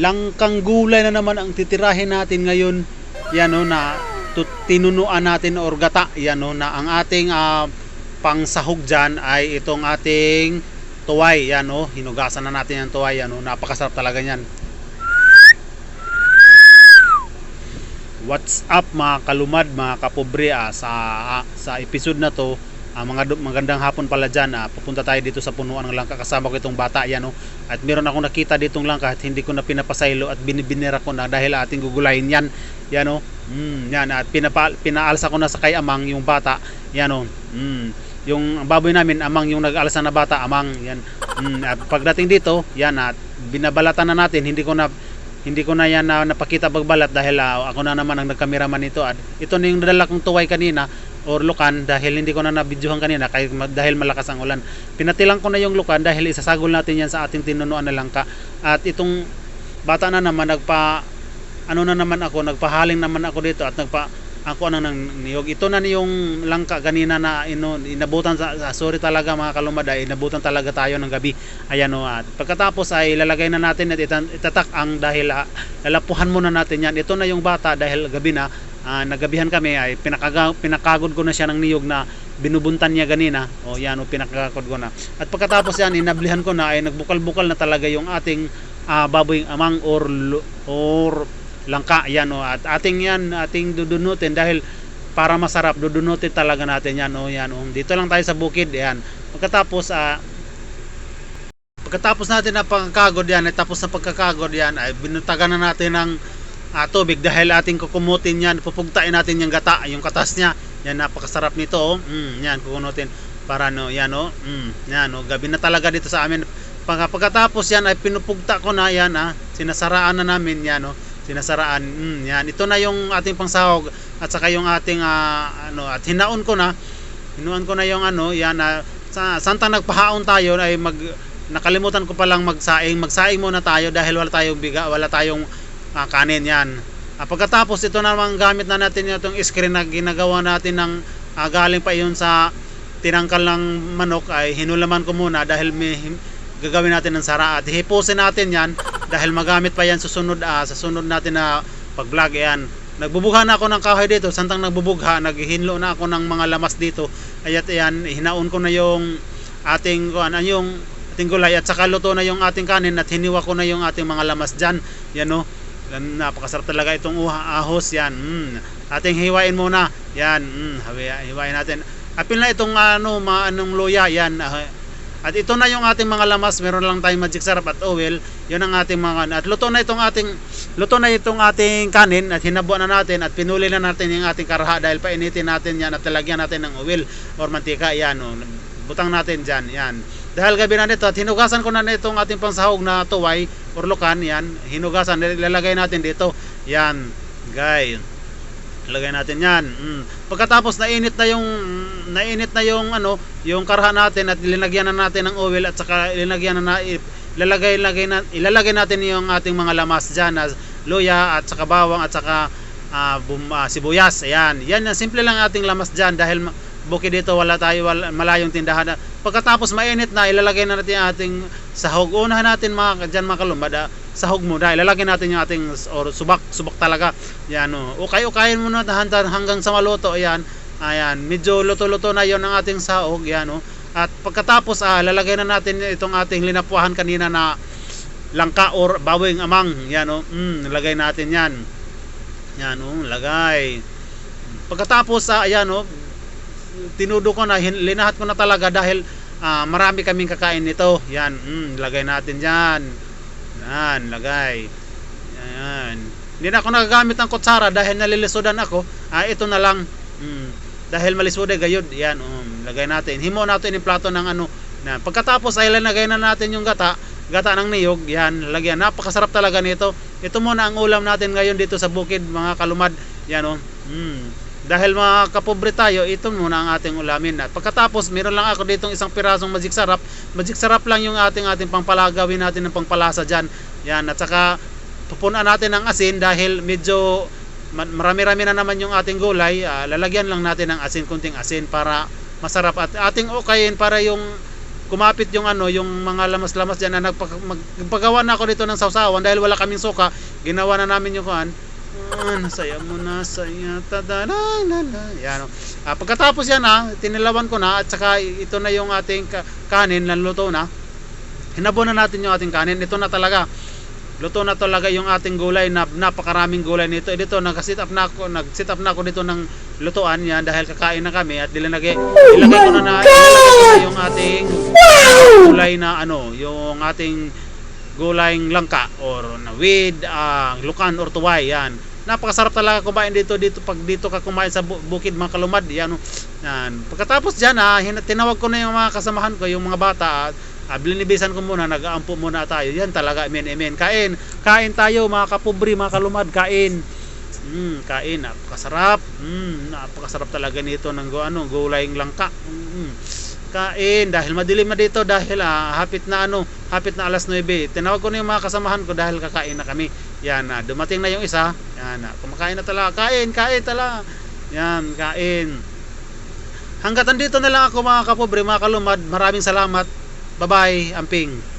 langkang gulay na naman ang titirahin natin ngayon. Yan o na tinunuan natin or gata. Yan o na ang ating ah, pangsahog dyan ay itong ating tuway. Yan o, hinugasan na natin yung tuway. Yan o, napakasarap talaga yan. What's up mga kalumad, mga kapobre ah, sa sa episode na to ah, mga magandang hapon pala dyan. Ah, pupunta tayo dito sa punuan ng langka. Kasama ko itong bata yan oh. at meron akong nakita ditong langka at hindi ko na pinapasaylo at binibinera ko na dahil ating gugulayin yan. Yan oh. mm, yan at pinapa, pinaalsa ko na sa kay amang yung bata. Yan oh. mm, yung baboy namin amang yung nag-alsa na bata amang. Yan. Mm, at pagdating dito yan at binabalatan na natin. Hindi ko na hindi ko na yan na napakita pagbalat dahil ah, ako na naman ang nagkameraman nito. At ito na yung nadala kong tuway kanina or lukan dahil hindi ko na nabidyohan kanina kahit dahil malakas ang ulan. Pinatilang ko na yung lukan dahil isasagol natin yan sa ating tinunuan na langka. At itong bata na naman nagpa ano na naman ako nagpahaling naman ako dito at nagpa ako ano nang niyog. Ito na yung langka kanina na ino, inabutan sa, sa- sorry talaga mga kalumad ay inabutan talaga tayo ng gabi. Ayan o at pagkatapos ay ilalagay na natin at itatak ang dahil ah, lalapuhan muna natin yan. Ito na yung bata dahil gabi na ah, nagabihan kami ay pinakaga, pinakagod ko na siya ng niyog na binubuntan niya ganina. O yan o pinakagod ko na. At pagkatapos yan inablihan ko na ay nagbukal-bukal na talaga yung ating ah, baboy amang or or langka. Yan o at ating yan ating dudunutin dahil para masarap dudunutin talaga natin yan o yan o. Dito lang tayo sa bukid yan. Pagkatapos ah pagkatapos natin na pagkakagod yan at tapos na pagkakagod yan ay binutagan na natin ng ah, tubig dahil ating kukumutin yan pupugtain natin yung gata yung katas niya. Yan napakasarap nito oh. mm, yan kukunutin para no yan oh. Mm, yan oh. Gabi na talaga dito sa amin. Pagka, pagkatapos yan ay pinupugta ko na yan ah. Sinasaraan na namin yan oh. Sinasaraan mm, yan. Ito na yung ating pangsahog at saka yung ating ah, ano at hinaon ko na. Hinuan ko na yung ano yan na sa santa nagpahaon tayo ay mag nakalimutan ko palang magsaing. Magsaing muna tayo dahil wala tayong biga wala tayong ah, kanin yan. Ah, pagkatapos ito namang gamit na natin itong screen na ginagawa natin ng ah, galing pa yun sa tinangkal ng manok ay hinulaman ko muna dahil may gagawin natin ng sara. At hipusin natin yan dahil magamit pa yan susunod ah, sa sunod natin na pag vlog yan nagbubugha na ako ng kahoy dito. Santang nagbubugha naghihinlo na ako ng mga lamas dito. Ayat yan hinaon ko na yung ating ano yung ating gulay at saka luto na yung ating kanin at hiniwa ko na yung ating mga lamas dyan. Yan o Yan, napakasarap talaga itong uha, ahos yan. Mm. ating hiwain muna. Yan mm. hiwa- hiwain natin. Apil na itong ano mga anong luya yan. Ah, at ito na yung ating mga lamas. Meron lang tayong magic syrup at oil. Yun ang ating mga at luto na itong ating luto na itong ating kanin at hinabuan na natin at pinuli na natin yung ating karha dahil painitin natin yan at talagyan natin ng oil or mantika. Yan o butang natin dyan yan dahil gabi na nito at hinugasan ko na itong ating pangsahog na tuway or lukan yan hinugasan ilalagay natin dito yan guys Lagay natin 'yan. Mm. Pagkatapos nainit na yung nainit na yung ano, yung karha natin at linagyan na natin ng oil at saka linagyan na, na ilalagay lagay na ilalagay natin yung ating mga lamas diyan na luya at saka bawang at saka ah, bum, ah, sibuyas. Ayan. Yan simple lang ating lamas diyan dahil bukid dito wala tayo wala, malayong tindahan. Pagkatapos mainit na ilalagay na natin ating sahog. Unahan natin mga diyan mga kalumad, ah, sahog muna. Ilalagay natin yung ating or subak, subak talaga. Yan o. Ukay-ukayin muna dahan-dahan hanggang sa maluto. Ayan. Ayan. Medyo luto-luto na yon ang ating sahog. Yan o. At pagkatapos ah, lalagay na natin itong ating linapuhan kanina na langka or bawing amang. Yan o. Mm, lagay natin yan. Yan o. Lagay. Pagkatapos ah, ayan o. Tinudo ko na, hin- linahat ko na talaga dahil ah, marami kaming kakain nito. Yan. Mm, lagay natin yan. Yan, lagay. Yan. Hindi na ako nagagamit ng kutsara dahil nalilisudan ako. Ah, ito na lang. Mm, dahil malisuday gayud. Yan, um, lagay natin. Himo natin yung plato ng ano. Na, pagkatapos ay lagay na natin yung gata. Gata ng niyog. Yan, lagyan. Napakasarap talaga nito. Ito muna ang ulam natin ngayon dito sa bukid, mga kalumad. Yan, oh. Mm. Dahil mga kapobre tayo, ito muna ang ating ulamin. At pagkatapos, meron lang ako ditong isang pirasong magic sarap. Magic sarap lang yung ating ating pangpalagawin natin ng pangpalasa dyan. Yan, at saka pupunan natin ng asin dahil medyo ma- marami-rami na naman yung ating gulay. Ah, lalagyan lang natin ng asin, kunting asin para masarap. At ating okayin para yung kumapit yung ano, yung mga lamas-lamas diyan na nagpagawa na ako dito ng sausawan dahil wala kaming suka, ginawa na namin yung kuan. Ah, nasaya mo na saya tadalala. Yan. oh. Ah, pagkatapos yan ah, tinilawan ko na at saka ito na yung ating ka- kanin na luto na. Hinabo na natin yung ating kanin. Ito na talaga. Luto na talaga yung ating gulay na napakaraming gulay nito. Eh, dito nag-sit up na ako, nag-sit up na ako dito ng lutuan yan dahil kakain na kami at dilalagay ilagay ko na na na yung ating gulay na ano, yung ating gulayng langka or na with ah, lukan or tuway yan. Napakasarap talaga kumain dito dito pag dito ka kumain sa bu- bukid mga kalumad yan. oh. yan. Pagkatapos diyan ah, tinawag ko na yung mga kasamahan ko, yung mga bata at ah, blinibisan ko muna, nag-aampo muna tayo. Yan talaga, amen, amen. Kain, kain tayo mga kapubri, mga kalumad, kain. Mm, kain, napakasarap. Mm, napakasarap talaga nito ng ano, gulayng langka. Mm, kain dahil madilim na dito dahil ah, hapit na ano, hapit na alas 9. Tinawag ko na yung mga kasamahan ko dahil kakain na kami. Yan na, dumating na yung isa. Yan na, kumakain na talaga. Kain, kain talaga. Yan, kain. Hanggat andito na lang ako mga kapobre, mga kalumad. Maraming salamat. Bye-bye, amping.